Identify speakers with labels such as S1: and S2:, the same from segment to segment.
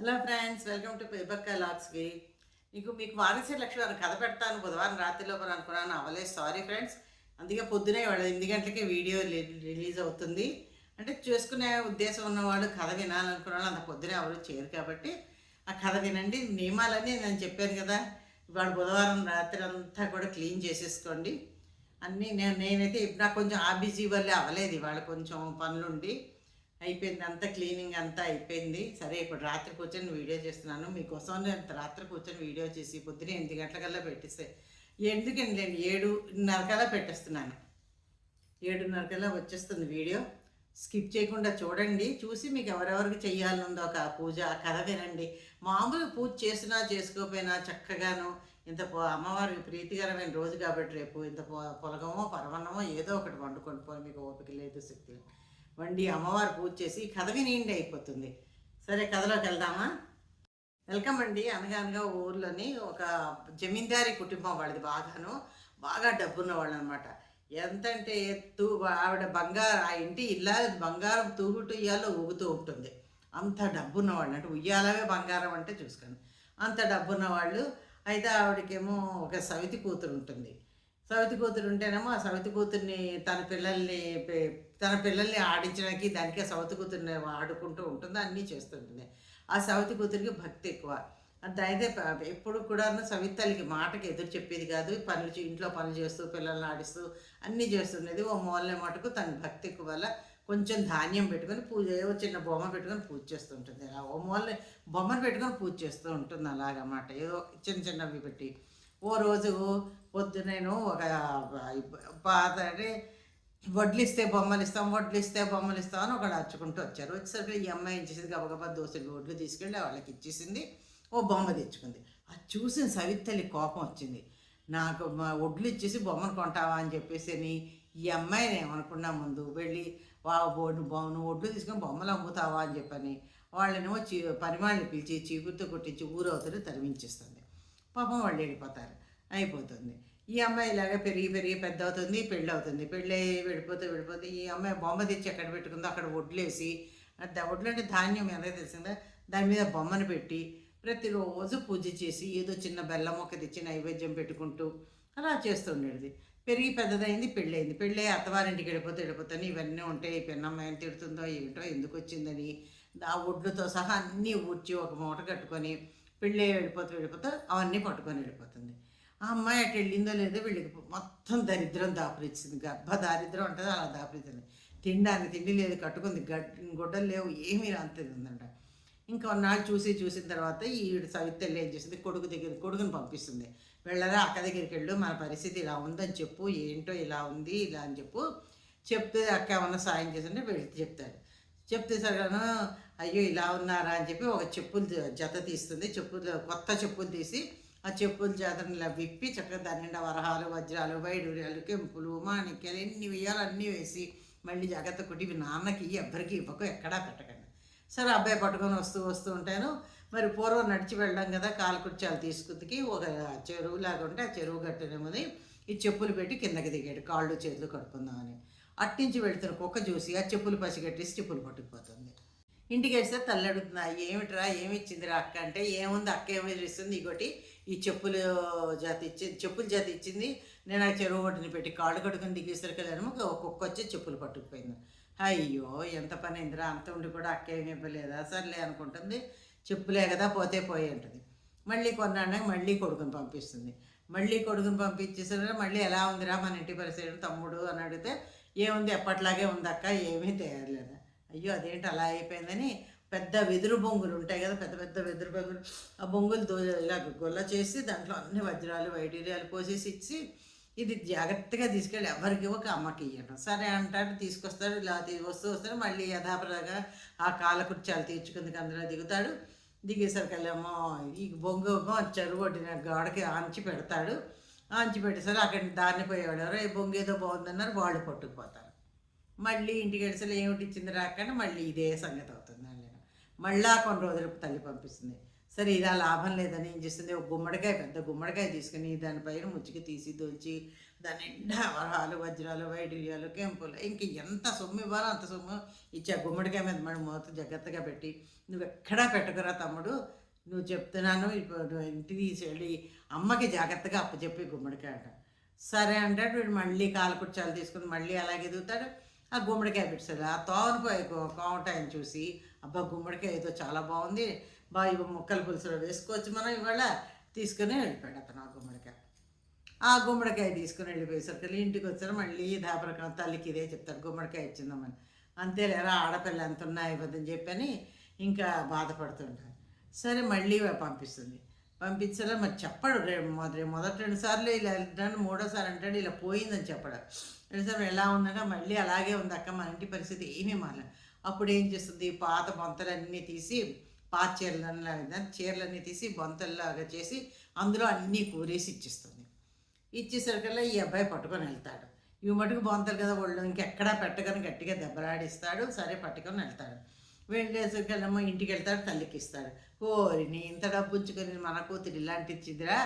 S1: Hello friends welcome to paper కలాక్స్కి నీకు మీకు వారసే లక్ష్మి కథ పెడతాను. బుధవారం రాత్రిలోపు అనుకున్నాను. అవ్వలేదు సారీ ఫ్రెండ్స్ అందుకే పొద్దునే వాడు ఎనిమిది గంటలకి వీడియో రిలీజ్ అవుతుంది. అంటే చూసుకునే ఉద్దేశం ఉన్నవాడు కథ వినాలనుకున్నాను అంత పొద్దునే ఎవరు చేయరు కాబట్టి ఆ కథ వినండి. నియమాలని నేను చెప్పాను కదా. ఇవాళ బుధవారం రాత్రి అంతా కూడా క్లీన్ చేసేసుకోండి. అన్నీ నేను నేనైతే నాకు కొంచెం ఆ బిజీ వల్లే అవ్వలేదు ఇవాళ కొంచెం పనులుండి. అయిపోయింది. అంతా క్లీనింగ్ అంతా అయిపోయింది. సరే ఇప్పుడు రాత్రి కూర్చొని వీడియో చేస్తున్నాను. మీకోసం నేను రాత్రి కూర్చొని వీడియో చేసి పొద్దున ఎనిమిది గంటలకల్లా పెట్టిస్తే ఎందుకండి నేను ఏడున్నరకల్లా పెట్టేస్తున్నాను. ఏడున్నరకల్లా వచ్చేస్తుంది వీడియో. స్కిప్ చేయకుండా చూడండి. చూసి మీకు ఎవరెవరికి చెయ్యాలనుందో ఒక పూజ ఆ కథ వినండి. మామూలు పూజ చేసినా చేసుకోకపోయినా చక్కగాను ఇంత పొ- అమ్మవారికి ప్రీతికరమైన రోజు కాబట్టి రేపు ఇంత పొలగమో పరవన్నమో ఏదో ఒకటి వండుకొని పోయి మీకు ఓపిక లేదు శక్తి లేదు. వండి అమ్మవారు పూజ చేసి ఈ కథ వినిండి అయిపోతుంది. సరే కథలోకి వెళ్దామా? వెల్కమ్ అండి. అనగానగా ఊర్లోని ఒక జమీందారీ కుటుంబం వాళ్ళది బాగాను. బాగా డబ్బున్న వాళ్ళు అనమాట ఎంతంటే తూ ఆవిడ బంగారం ఆ ఇంటి ఇల్లా బంగారం తూగుటు ఉయ్యాలో ఊగుతూ ఉంటుంది. అంత డబ్బున్న వాళ్ళు అంటే ఉయ్యాలవే బంగారం అంటే చూసుకోండి అంత డబ్బున్న వాళ్ళు అయితే ఆవిడకేమో ఒక సవితి కూతురు ఉంటుంది. సవితి కూతురు ఉంటేనేమో ఆ సవితి కూతుర్ని తన పిల్లల్ని తన పిల్లల్ని ఆడించడానికి దానికి ఆ కూతుర్ని ఆడుకుంటూ ఉంటుంది అన్నీ చేస్తుంటుంది ఆ సౌతి కూతురికి భక్తి ఎక్కువ. అయితే ఎప్పుడు కూడా సవితల్లికి మాటకి ఎదురు చెప్పేది కాదు పనులు ఇంట్లో పనులు చేస్తూ పిల్లల్ని ఆడిస్తూ అన్నీ చేస్తుండేది ఓ మూలనే మటుకు తన భక్తి ఎక్కువ వల్ల కొంచెం ధాన్యం పెట్టుకొని పూజ ఏవో చిన్న బొమ్మ పెట్టుకొని పూజ చేస్తుంటుంది అలా ఓ మూలని బొమ్మను పెట్టుకొని పూజ చేస్తూ ఉంటుంది అలాగన్నమాట ఏదో చిన్న చిన్నవి పెట్టి. ఓ రోజు పొద్దునేను ఒక పాత అంటే వడ్లు ఇస్తే బొమ్మలు ఇస్తాం వడ్లు ఇస్తే బొమ్మలు ఇస్తాం అని ఒకడు అర్చుకుంటూ వచ్చారు. వచ్చేసరికి ఈ అమ్మాయి ఏం చేసింది? గబగబా దోశలు వడ్లు తీసుకెళ్ళి వాళ్ళకి ఇచ్చేసింది. ఓ బొమ్మ తెచ్చుకుంది. అది చూసిన సవితల్లి కోపం వచ్చింది. నాకు మా వడ్లు ఇచ్చేసి బొమ్మను కొంటావా అని చెప్పేసి అని ఈ అమ్మాయిని ఏమనుకున్నా ముందు వెళ్ళి వా బోర్డు బొమ్మను వడ్లు తీసుకొని బొమ్మలు అమ్ముతావా? అని చెప్పని వాళ్ళనేమో చీ పరిమాణాలు పిలిచి చీపురుతో కొట్టించి ఊరవతలు తరిమించేస్తుంది. పాపం వాళ్ళు వెళ్ళిపోతారు. అయిపోతుంది. ఈ అమ్మాయి ఇలాగే పెరిగి పెరిగి పెద్ద అవుతుంది పెళ్ళి అవుతుంది పెళ్ళి విడిపోతే విడిపోతే ఈ అమ్మాయి బొమ్మ తెచ్చి ఎక్కడ పెట్టుకుందో అక్కడ వడ్లేసి వడ్లు అంటే ధాన్యం ఎలా తెలిసిందా దాని మీద బొమ్మను పెట్టి ప్రతిరోజు పూజ చేసి ఏదో చిన్న బెల్లం మొక్క తెచ్చి నైవేద్యం పెట్టుకుంటూ అలా చేస్తుండేది పెరిగి పెద్దదైంది పెళ్ళయింది. పెళ్ళి అయ్యి అత్తవారింటికి వెళ్ళిపోతే వెళ్ళిపోతాను ఇవన్నీ ఉంటాయి. ఈ పిన్నమ్మ ఎంత తిడుతుందో ఏంటో ఎందుకు వచ్చిందని ఆ వడ్లతో సహా అన్నీ ఊడ్చి ఒక మూట కట్టుకొని పెళ్ళి వెళ్ళిపోతూ వెళ్ళిపోతే అవన్నీ పట్టుకొని వెళ్ళిపోతుంది. ఆ అమ్మాయి అటు వెళ్ళిందో లేదో వీళ్ళకి మొత్తం దరిద్రం దాపరిచ్చింది. గర్భ దారిద్రం ఉంటుంది అలా దాపురించింది తినడానికి తిండి లేదు కట్టుకుంది. గుడ్డలు లేవు ఏమీ అంతది ఉందంట. ఇంకా కొన్నాళ్ళు చూసి చూసిన తర్వాత ఈవిడ సవితల్లి ఏం చేసింది? కొడుకు దగ్గర కొడుకుని పంపిస్తుంది. వెళ్ళరా అక్క దగ్గరికి వెళ్ళు మన పరిస్థితి ఇలా ఉందని చెప్పు ఏంటో ఇలా ఉంది ఇలా అని చెప్పు. చెప్తే అక్క ఏమన్నా సాయం చేస్తుంటే వెళ్ళి చెప్తాడు. చెప్తే సరిగాను అయ్యో ఇలా ఉన్నారా అని చెప్పి ఒక చెప్పులు జత తీస్తుంది. చెప్పులు కొత్త చెప్పులు తీసి ఆ చెప్పుల జాతరని విప్పి చక్కగా దాని నిండా వరహాలు వజ్రాలు వైడూర్యాలు కెంపులు మాణిక్యాలు ఎన్ని వేయాలి అన్నీ వేసి మళ్ళీ జాగ్రత్త కొట్టి నాన్నకి ఎవ్వరికి ఇవ్వకు ఎక్కడా పెట్టకండి. సరే అబ్బాయి పట్టుకొని వస్తూ వస్తూ ఉంటాను. మరి పూర్వం నడిచి వెళ్ళడం కదా కాలు కుర్చాలు తీసుకుందికి ఒక చెరువు లాగా ఉంటే ఆ చెరువు గట్టునేమని ఈ చెప్పులు పెట్టి కిందకి దిగాడు కాళ్ళు చేతులు కడుక్కుందామని. అట్టించి వెళ్తున్న కుక్క చూసి ఆ చెప్పులు పసిగట్టేసి చెప్పులు పట్టుకుపోతుంది. ఇంటికి వేస్తే తల్లి అడుగుతున్నా ఏమిట్రా ఏమి ఇచ్చిందిరా అక్క? అంటే ఏముంది అక్క ఏమి ఇస్తుంది ఇంకోటి ఈ చెప్పులు జాతి ఇచ్చి చెప్పుల జాతి ఇచ్చింది. నేను ఆ చెరువు ఒడ్డుని పెట్టి కాళ్ళు కడుకుని దిగేసరికెళ్ళాను ఒక కుక్క వచ్చి చెప్పులు పట్టుకుపోయింది. అయ్యో ఎంత పని అయిందిరా? అంత ఉండి కూడా అక్కేమి ఇవ్వలేదా? సర్లే అనుకుంటుంది. చెప్పులే కదా పోతే పోయి ఉంటుంది మళ్ళీ కొన్నాళ్ళకి మళ్ళీ కొడుకుని పంపిస్తుంది. మళ్ళీ కొడుకుని పంపించేసరికి మళ్ళీ ఎలా ఉందిరా మన ఇంటి పరిస్థితి? తమ్ముడు అని అడిగితే ఏముంది? ఎప్పట్లాగే ఉంది అక్క ఏమీ తేయలేదు అయ్యో అదేంటి అలా అయిపోయిందని పెద్ద వెదురు బొంగులు ఉంటాయి కదా పెద్ద పెద్ద వెదురు బొంగులు. ఆ బొంగులు ఇలా గొల్ల చేసి దాంట్లో అన్ని వజ్రాలు వైడూర్యాలు పోసేసి ఇచ్చి ఇది జాగ్రత్తగా తీసుకెళ్ళి ఎవరికి ఒక అమ్మకి ఇవ్వడం సరే అంటాడు తీసుకొస్తాడు ఇలా వస్తూ వస్తాడు మళ్ళీ యథాపరగా ఆ కాల కుర్చాలు అందులో దిగుతాడు. దిగేసరికెళ్ళేమో ఈ బొంగు చెరువు ఒడ్డిన గోడకి ఆంచి పెడతాడు. ఆంచి పెట్టేసరి అక్కడ దారిని పోయేవాడు ఈ బొంగు ఏదో బాగుందన్నారు వాళ్ళు పట్టుకుపోతారు. మళ్ళీ ఇంటికి వెళ్ళి ఏమిటి ఇచ్చింది రాకుండా మళ్ళీ ఇదే సంగతి మళ్ళీ మళ్ళా కొన్ని రోజులకు తల్లి పంపిస్తుంది. సరే ఇలా లాభం లేదని ఏం చేస్తుంది? ఒక గుమ్మడికాయ పెద్ద గుమ్మడికాయ తీసుకుని దానిపైన ముచ్చికి తీసి దోల్చి దాని నిండా వరహాలు వజ్రాలు వైడూర్యాలు కెంపులు ఇంక ఎంత సొమ్ము ఇవ్వాలో అంత సొమ్ము ఇచ్చి ఆ గుమ్మడికాయ మీద మనం మూత జాగ్రత్తగా పెట్టి నువ్వు ఎక్కడా పెట్టుకురా తమ్ముడు నువ్వు చెప్తున్నాను ఇప్పుడు నువ్వు ఇంటికి తీసుకెళ్ళి అమ్మకి జాగ్రత్తగా అప్పచెప్పి గుమ్మడికాయ అంట. సరే అంటాడు వీడు మళ్ళీ కాలకుర్చాలు తీసుకుని మళ్ళీ అలాగే ఎదుగుతాడు. ఆ గుమ్మడికాయ పెట్టాడు ఆ తోవనపోయి కోమటాయని చూసి అబ్బా గుమ్మడికాయ ఏదో చాలా బాగుంది. బా ఇవి ముక్కల పులుసులో వేసుకోవచ్చు మనం ఇవాళ. తీసుకుని వెళ్ళిపోయాడు అతను ఆ గుమ్మడికాయ. ఆ గుమ్మడికాయ తీసుకుని వెళ్ళిపోయేసరికి ఇంటికి వచ్చారు. మళ్ళీ దాపరకం తల్లికి ఇదే చెప్తారు గుమ్మడికాయ ఇచ్చిందామని. అంతేలేరా ఆడపిల్ల ఎంత ఉన్నాయి ఇవ్వదని చెప్పని ఇంకా బాధపడుతుంటారు. సరే మళ్ళీ పంపిస్తుంది. పంపించలే మరి చెప్పడు. రే మొదటి మొదటి రెండు సార్లు ఇలా వెళ్తాడు మూడోసారి అంటాడు ఇలా పోయిందని చెప్పడు. రెండుసార్లు ఎలా ఉందంటే మళ్ళీ అలాగే ఉంది అక్క మన ఇంటి పరిస్థితి ఏమీ మారలేదు. అప్పుడు ఏం చేస్తుంది? పాత బొంతలన్నీ తీసి పాత చీరలన్నీ చీరలన్నీ తీసి బొంతల్లాగా చేసి అందులో అన్నీ కూరేసి ఇచ్చేస్తుంది. ఇచ్చేసరికల్లా ఈ అబ్బాయి పట్టుకొని వెళ్తాడు. ఇవి మటుకు బొంతలు కదా వాళ్ళు ఇంకెక్కడా పెట్టగానే గట్టిగా దెబ్బలాడిస్తాడు. సరే పట్టుకొని వెళ్తాడు. వెళ్ళేసరికల్లేమో ఇంటికి వెళ్తాడు తల్లికి ఇస్తాడు. ఓరిని ఇంత డబ్బు ఉంచుకొని మన కూతురు ఇలాంటి ఇచ్చిదిరా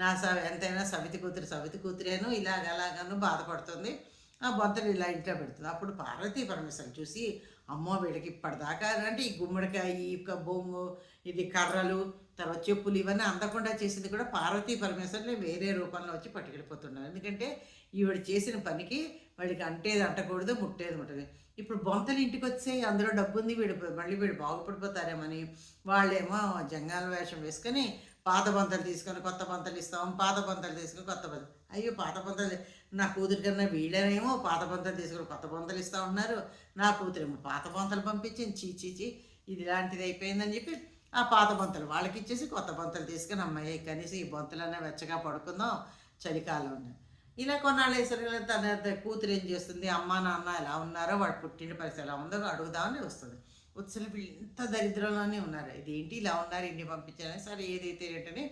S1: నా స ఎంతైనా సవితి కూతురు సవితి కూతురేను ఇలాగ అలాగను బాధపడుతుంది. ఆ బొంతలు ఇలా ఇంట్లో పెడుతుంది. అప్పుడు పార్వతీ పరమేశ్వరం చూసి అమ్మో వీడికి ఇప్పటిదాకా అంటే ఈ గుమ్మడికాయ ఈ బొంగు ఇది కర్రలు తర్వాత చెప్పులు ఇవన్నీ అందకుండా చేసింది కూడా పార్వతీ పరమేశ్వరుని వేరే రూపంలో వచ్చి పట్టుకెళ్ళిపోతున్నారు. ఎందుకంటే ఈవిడ చేసిన పనికి వాడికి అంటేది అంటకూడదు ముట్టేది ముట్టదు ఇప్పుడు బొంతలు ఇంటికి వచ్చే అందులో డబ్బు ఉంది వీడు మళ్ళీ వీడు బాగుపడిపోతారేమని వాళ్ళేమో జంగాల వేషం వేసుకొని పాత బంతలు తీసుకొని కొత్త బంతలు ఇస్తాం పాత బొంతలు తీసుకొని కొత్త బొంతలు అయ్యో పాత బొంతలు నా కూతురి కన్నా వీళ్ళనేమో పాత బంతలు తీసుకొని కొత్త బొంతలు ఇస్తా ఉన్నారు. నా కూతురేమో పాత బొంతలు పంపించింది. చీ చీ చీ ఇది ఇలాంటిది అయిపోయిందని చెప్పి ఆ పాత బంతలు వాళ్ళకి ఇచ్చేసి కొత్త బొంతలు తీసుకొని అమ్మాయి కనీసం ఈ బొంతలన్నా వెచ్చగా పడుకుందాం చలికాలం ఇలా కొన్నాళ్ళు వేసరికి తన కూతురు ఏం చేస్తుంది? అమ్మ నాన్న ఎలా ఉన్నారో వాడు పుట్టిన పరిస్థితి ఎలా ఉందో అడుగుదామని వస్తుంది. వచ్చిన వీళ్ళు ఇంత దరిద్రంలోనే ఉన్నారు. ఇదేంటి? ఇలా ఉన్నారు ఇంటికి పంపించారని సరే ఏదైతే ఏంటనే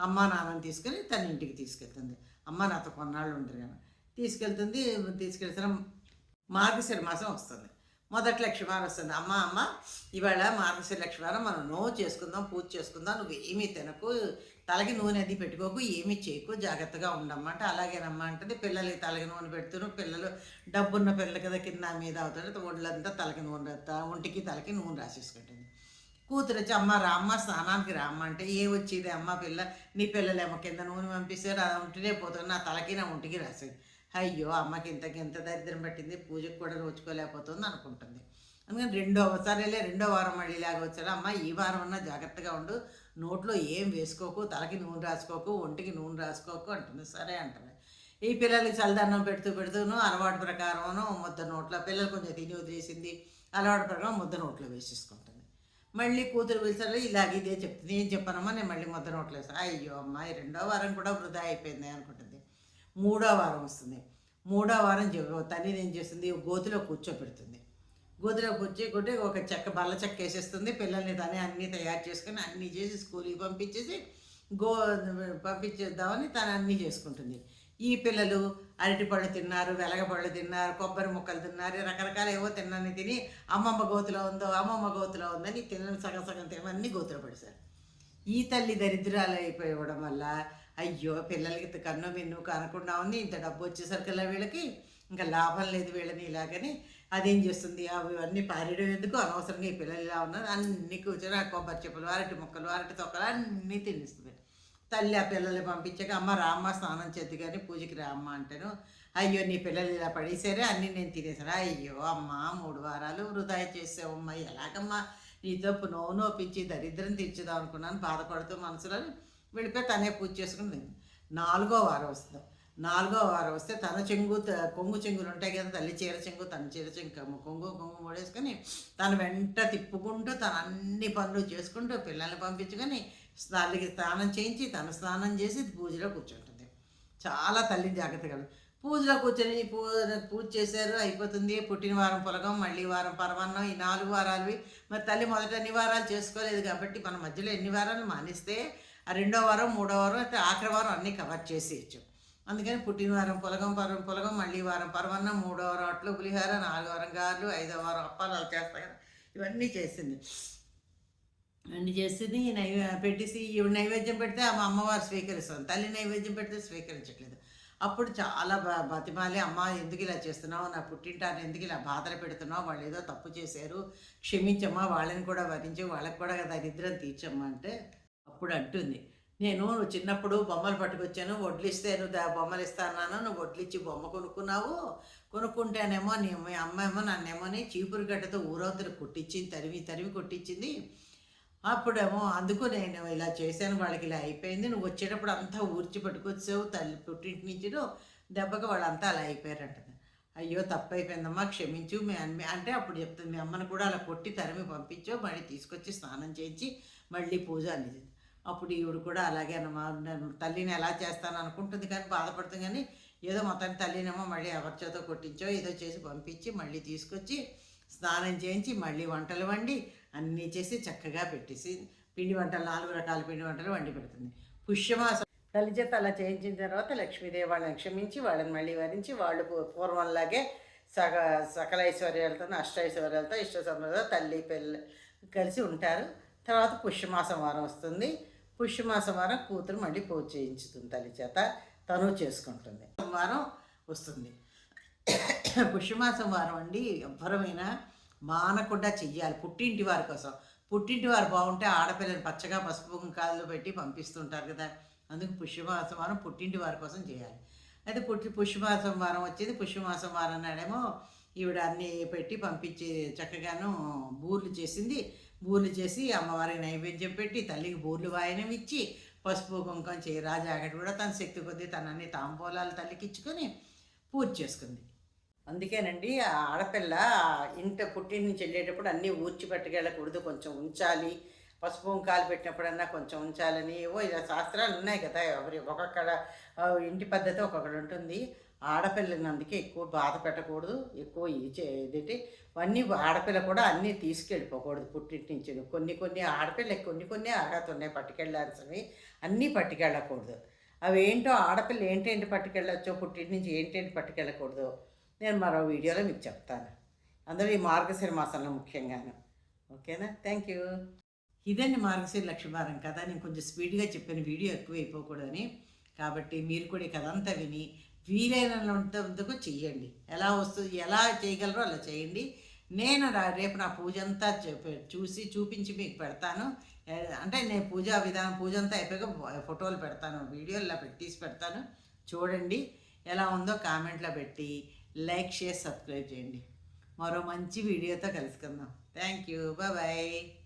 S1: అమ్మ నాన్నని తీసుకొని తన ఇంటికి తీసుకెళ్తుంది. అమ్మ నాతో కొన్నాళ్ళు ఉంటారు కానీ తీసుకెళ్తుంది తీసుకెళ్తున్న మార్గశిర మాసం వస్తుంది. మొదటి లక్ష్మీవారం వస్తుంది. అమ్మ అమ్మ ఇవాళ మార్గశిర లక్ష్మీవారం మనం నో చేసుకుందాం పూజ చేసుకుందాం నువ్వు ఏమీ తినకు తలకి నూనె అది పెట్టుకోకు ఏమీ చేయకు జాగ్రత్తగా ఉండమ్మంట అలాగేనమ్మా అంటే పిల్లలకి తలకి నూనె పెడుతున్నారు పిల్లలు డబ్బున్న పిల్లలు కదా కింద మీద అవుతాడు ఒళ్ళంతా తలకి నూనె ఒంటికి తలకి నూనె రాసేసుకుంటుంది. కూతురు వచ్చి అమ్మ రామ్మ స్నానానికి రామ్మ అంటే ఏ వచ్చేది అమ్మ పిల్ల? నీ పిల్లలేమో కింద నూనె పంపిస్తారు అది ఉంటేనే పోతుంది నా తలకి నా ఒంటికి రాసేది అయ్యో అమ్మకి ఇంతకి ఎంత దరిద్రం పట్టింది పూజకు కూడా రోజుకోలేకపోతుంది అనుకుంటుంది. అందుకని రెండో సరేలే రెండో వారం మళ్ళీ ఇలాగ వచ్చాడు అమ్మ ఈ వారం అన్నా జాగ్రత్తగా ఉండు నోట్లో ఏం వేసుకోకు తలకి నూనె రాసుకోకు ఒంటికి నూనె రాసుకోకు అంటుంది. సరే అంటుంది ఈ పిల్లలకి చల్లదన్నం పెడుతూ పెడుతూను అలవాటు ప్రకారం ముద్ద నోట్లో పిల్లలు కొంచెం తిని వదిలేసింది అలవాటు ప్రకారం ముద్ద నోట్లో వేసేసుకుంటుంది. మళ్ళీ కూతురు పిలిచారు ఇలాగ ఇదే చెప్తుంది ఏం చెప్పానమ్మా నేను మళ్ళీ ముద్ద నోట్లో వేసాను అయ్యో అమ్మాయి రెండో వారం కూడా వృధా అయిపోయింది అనుకుంటుంది. మూడో వారం వస్తుంది. మూడో వారం చె- తల్లి ఏం చేస్తుంది? గోతిలో కూర్చోబెడుతుంది గోతిలో కూర్చోకుంటే ఒక చెక్క బల్ల చెక్క వేసేస్తుంది. పిల్లల్ని తనే అన్నీ తయారు చేసుకొని అన్నీ చేసి స్కూల్కి పంపించేసి గో పంపించేద్దామని తను అన్నీ చేసుకుంటుంది. ఈ పిల్లలు అరటిపళ్ళు తిన్నారు వెలగపళ్ళు తిన్నారు కొబ్బరి ముక్కలు తిన్నారు రకరకాల ఏవో తిన్నాన్ని తిని అమ్మమ్మ గోతులో ఉందో అమ్మమ్మ గోతులో ఉందని తినని సగం సగం తినవన్నీ గోతులో పడేశారు. ఈ తల్లి దరిద్రాలు అయిపోవడం వల్ల అయ్యో పిల్లలకి కన్ను మిన్ను కనకుండా ఉంది ఇంత డబ్బు వచ్చేసరికల్లా వీళ్ళకి ఇంకా లాభం లేదు వీళ్ళని ఇలాగని. అదేం చేస్తుంది? అవి అన్నీ పారేయడం ఎందుకు? అనవసరంగా ఈ పిల్లలు ఇలా ఉన్నారు. అన్ని కూర్చొని ఆ కొబ్బరి చెప్పులు అరటి ముక్కలు అరటి తొక్కలు అన్నీ తినిస్తుంది తల్లి ఆ పిల్లల్ని పంపించాక అమ్మ రామ్మ స్నానం చేద్దు కానీ పూజకి రామ్మ అంటాను. అయ్యో నీ పిల్లలు ఇలా పడేసారే అన్నీ నేను తినేసాను అయ్యో అమ్మ మూడు వారాలు వృధా చేసావమ్మా ఎలాగమ్మా? నీతో నో నోపించి దరిద్రం తీర్చుదాం అనుకున్నాను బాధపడుతూ మనసులో వెళ్ళిపోయి తనే పూజ చేసుకుని నాలుగో వారం వస్తుంది. నాలుగో వారం వస్తే తన చెంగు త- కొంగు చెంగులు ఉంటాయి కదా తల్లి చీర చెంగు తన చీర చెంగు కొంగు కొంగు మూడేసుకొని తను వెంట తిప్పుకుంటూ తన అన్ని పనులు చేసుకుంటూ పిల్లల్ని పంపించుకొని తల్లికి స్నానం చేయించి తను స్నానం చేసి పూజలో కూర్చుంటుంది. చాలా తల్లి జాగ్రత్తగా పూజలో కూర్చొని పూజ పూజ చేశారు అయిపోతుంది. పుట్టిన వారం పొలగం మళ్ళీ వారం పరమాన్నం ఈ నాలుగు వారాలు. మరి తల్లి మొదట అన్ని వారాలు చేసుకోలేదు కాబట్టి మన మధ్యలో ఎన్ని వారాలు మానేస్తే ఆ రెండో వారం మూడో వారం అయితే ఆఖరి వారం అన్నీ కవర్ చేసేయచ్చు అందుకని పుట్టినవారం పులగం పొలగం పరం పొలగం మళ్ళీ వారం పరమన్నం మూడో వారం అట్లు పులిహార నాలుగో వారం గారెలు ఐదో వారం అప్పాలు అలా చేస్తాయి కదా. ఇవన్నీ చేసింది. అన్ని ఈ నైవే పెట్టేసి ఈవిడ నైవేద్యం పెడితే ఆ మా అమ్మవారు స్వీకరిస్తుంది తల్లి నైవేద్యం పెడితే స్వీకరించట్లేదు. అప్పుడు చాలా బ బతిమాలి అమ్మ ఎందుకు ఇలా చేస్తున్నావు నా పుట్టింటాన్ని ఎందుకు ఇలా బాధలు పెడుతున్నావు వాళ్ళు ఏదో తప్పు చేశారు క్షమించమ్మా వాళ్ళని కూడా వరించి వాళ్ళకి కూడా దరిద్రం తీర్చమ్మా అంటే అప్పుడు అంటుంది. నేను చిన్నప్పుడు బొమ్మలు పట్టుకొచ్చాను వడ్లిస్తే నువ్వు దా- బొమ్మలు ఇస్తాను నువ్వు వడ్లిచ్చి బొమ్మ కొనుక్కున్నావు. కొనుక్కుంటేనేమో నీ మీ అమ్మేమో నన్నేమోని చీపురు గడ్డతో ఊరవతలు కొట్టించింది తరిమి తరిమి కొట్టించింది. అప్పుడేమో అందుకు నేను ఇలా చేశాను వాళ్ళకి ఇలా అయిపోయింది. నువ్వు వచ్చేటప్పుడు అంతా ఊర్చి పట్టుకొచ్చావు తల్లి పుట్టింటి నుంచి దెబ్బకి వాళ్ళంతా అలా అయిపోయారంట అయ్యో తప్పైపోయిందమ్మా క్షమించు మీ అమ్మ అంటే అప్పుడు చెప్తుంది మీ అమ్మని కూడా అలా కొట్టి తరిమి పంపించు మళ్ళీ తీసుకొచ్చి స్నానం చేయించి మళ్ళీ పూజ అనేది అప్పుడు ఈవిడ కూడా అలాగే అన్నమా నేను తల్లిని ఎలా చేస్తాను అనుకుంటుంది కానీ బాధపడుతుంది కానీ ఏదో మొత్తాన్ని తల్లినేమో మళ్ళీ ఎవరి చేతో కొట్టించో ఏదో చేసి పంపించి మళ్ళీ తీసుకొచ్చి స్నానం చేయించి మళ్ళీ వంటలు వండి అన్నీ చేసి చక్కగా పెట్టేసి పిండి వంటలు నాలుగు రకాల పిండి వంటలు వండి పెడుతుంది. పుష్యమాసం తల్లి చేత అలా చేయించిన తర్వాత లక్ష్మీదేవి వాళ్ళని క్షమించి వాళ్ళని మళ్ళీ వరించి వాళ్ళు పూ- పూర్వంలాగే సగ సకల ఐశ్వర్యాలతో అష్టైశ్వర్యాలతో ఇష్ట సంబంధంతో తల్లి పిల్ల కలిసి ఉంటారు. తర్వాత పుష్యమాసం వారం వస్తుంది. పుష్యమాసం వారం కూతురు మళ్ళీ పూజ చేయించుతుంది తల్లి చేత. తను చేసుకుంటుంది. వారం వస్తుంది. పుష్యమాసం వారం అండి ఎవ్వరమైనా మానకుండా చెయ్యాలి. పుట్టింటి వారి కోసం. పుట్టింటి వారు బాగుంటే ఆడపిల్లని పచ్చగా పసుపు కాళ్ళు పెట్టి పంపిస్తుంటారు కదా. అందుకు పుష్యమాసం వారం పుట్టింటి వారి కోసం చేయాలి. అయితే పుట్టి పుష్యమాసం వారం వచ్చేది పుష్యమాసం వారం నాడేమో ఈవిడ అన్నీ పెట్టి పంపించి చక్కగాను బూర్లు చేసింది. బూర్లు చేసి అమ్మవారికి నైవేద్యం పెట్టి తల్లికి బూర్లు వాయనం ఇచ్చి పసుపు కుంకం చీర జాకెట్ కూడా తన శక్తి కొద్దీ తనన్ని తాంబూలాలు తల్లికి ఇచ్చుకొని పూజ చేసుకుంది. అందుకేనండి ఆ ఆడపిల్ల ఇంట పుట్టిన నుంచి వెళ్ళేటప్పుడు అన్నీ ఊడ్చి పట్టుకెళ్ళకూడదు. కొంచెం ఉంచాలి. పసుపు కుంకాలు పెట్టినప్పుడన్నా కొంచెం ఉంచాలని. ఏవో ఇలా శాస్త్రాలు ఉన్నాయి కదా. ఎవరి ఒక్కొక్కడ ఇంటి పద్ధతి ఒక్కొక్కటి ఉంటుంది. ఆడపిల్లని అందుకే ఎక్కువ బాధ పెట్టకూడదు ఎక్కువ ఇది చే ఇదేంటి అన్నీ ఆడపిల్ల కూడా అన్నీ తీసుకెళ్ళిపోకూడదు పుట్టింటి నుంచి. కొన్ని కొన్ని ఆడపిల్ల కొన్ని కొన్ని అర్హత ఉన్నాయి పట్టుకెళ్ళాల్సినవి అన్నీ పట్టుకెళ్ళకూడదు. అవి ఏంటో ఆడపిల్ల ఏంటేంటి పట్టుకెళ్ళొచ్చో పుట్టింటి నుంచి ఏంటేంటి పట్టుకెళ్ళకూడదు నేను మరో వీడియోలో మీకు చెప్తాను. అందులో ఈ మార్గశిర మాసంలో ముఖ్యంగాను. ఓకేనా? Thank you. ఇదండి మార్గశిర లక్ష్మీవారం కదా. నేను కొంచెం స్పీడ్గా చెప్పిన వీడియో ఎక్కువ అయిపోకూడదని కాబట్టి మీరు కూడా ఈ కథ అంతా విని వీలైనంతకు చెయ్యండి. ఎలా వస్తుంది ఎలా చేయగలరో అలా చేయండి నేను రేపు నా పూజ అంతా చూసి చూపించి మీకు పెడతాను. అంటే నేను పూజా విధానం పూజ అంతా అయిపోయాక ఫోటోలు పెడతాను వీడియోలు పెట్టేసి పెడతాను. చూడండి ఎలా ఉందో కామెంట్లో పెట్టి లైక్ షేర్ సబ్స్క్రైబ్ చేయండి. మరో మంచి వీడియోతో కలుసుకుందాం. Thank you. బాయ్.